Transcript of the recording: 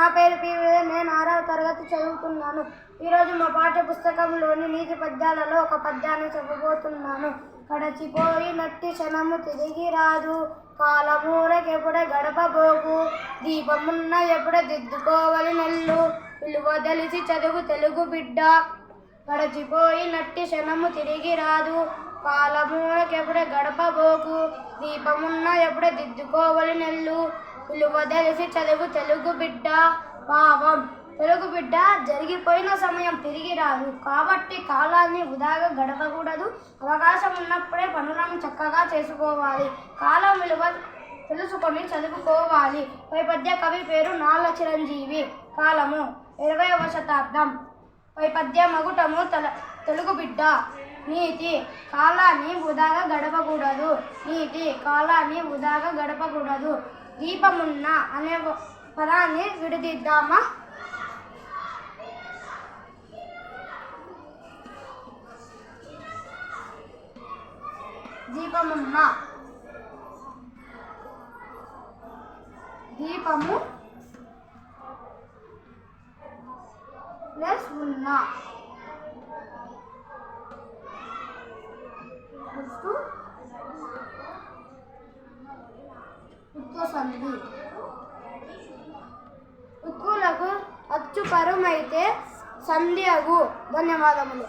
నా పేరు పివి నేను ఆరవ తరగతి చదువుతున్నాను. ఈరోజు మా పాఠ్య పుస్తకంలోని నీతి పద్యాలలో ఒక పద్యాన్ని చెప్పబోతున్నాను. కడచిపోయినట్టి క్షణము తిరిగి రాదు. కాలమూరకెప్పుడే గడపబోకు. దీపమున్న ఎప్పుడే దిద్దుకోవాలి నెల్లు. విలువ తెలిసి చదువు తెలుగు బిడ్డ. గడచిపోయినట్టి క్షణము తిరిగి రాదు. కాలమూలకెప్పుడే గడపబోకు. దీపమున్న ఎప్పుడే దిద్దుకోవాలి నెల్లు. విలువ తెలిసి చదువు తెలుగు బిడ్డ భావం తెలుగు బిడ్డ జరిగిపోయిన సమయం తిరిగి రాదు. కాబట్టి కాలాన్ని వృధాగా గడపకూడదు. అవకాశం ఉన్నప్పుడే పనులను చక్కగా చేసుకోవాలి. కాలం విలువ తెలుసుకొని చదువుకోవాలి. వైపద్య కవి పేరు నాల చిరంజీవి. కాలము ఇరవైవ శతాబ్దం. వైపద్య మగుటము తల తెలుగు బిడ్డ. నీతి కాలాన్ని వృధాగా గడపకూడదు. నీతి కాలాన్ని వృధాగా గడపకూడదు. దీపమున్న అనే పదాన్ని విడదీద్దామా? దీపమున్న. దీపము ప్లస్ ఉన్నా. గుర్తు ఉక్కులకు అచ్చు పరమైతే సంధ్యగు ధన్యవాదములు.